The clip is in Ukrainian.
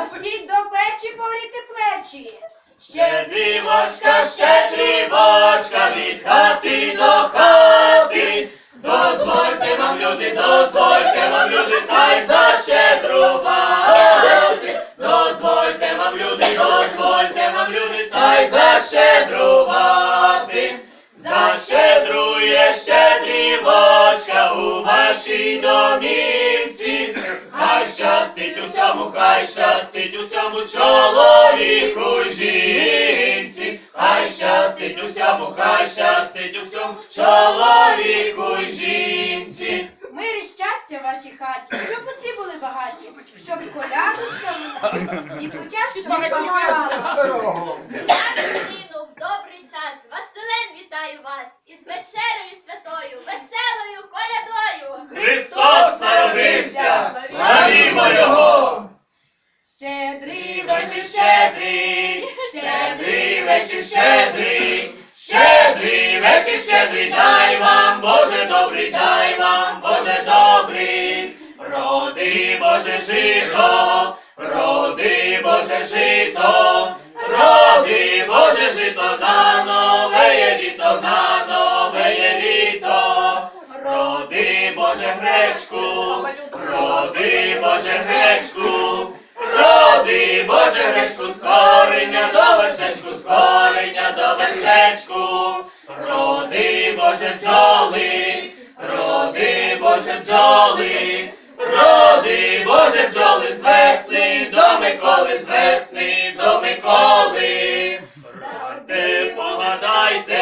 А до печі погріти плечі. Щедрівочка, щедрівочка, від хати до хати. Дозвольте вам, люди, дозвольте вам, люди, хай защедрувати. Дозвольте вам, люди, у вашій домівці. Хай щастить усьому, хай щастить усьому чоловіку й жінці. Хай щастить усьому, хай щастить усьому чоловіку й жінці. Мир і щастя в вашій хаті, щоб усі були багаті, щоб колядочка і кутя, щоб не щедрий, щедрий вечір щедрий, дай вам, Боже добрий, дай вам, Боже добрий, роди Боже жито, роди Боже жито, роди Боже жито на нове літо, на нове літо, роди Боже гречку, роди Боже гречку. Роди, Боже, гречку, Боже, бджоли, роди, Боже, бджоли, роди, Боже, бджоли, з весни до Миколи, з весни до Миколи. Станьте, погадайте,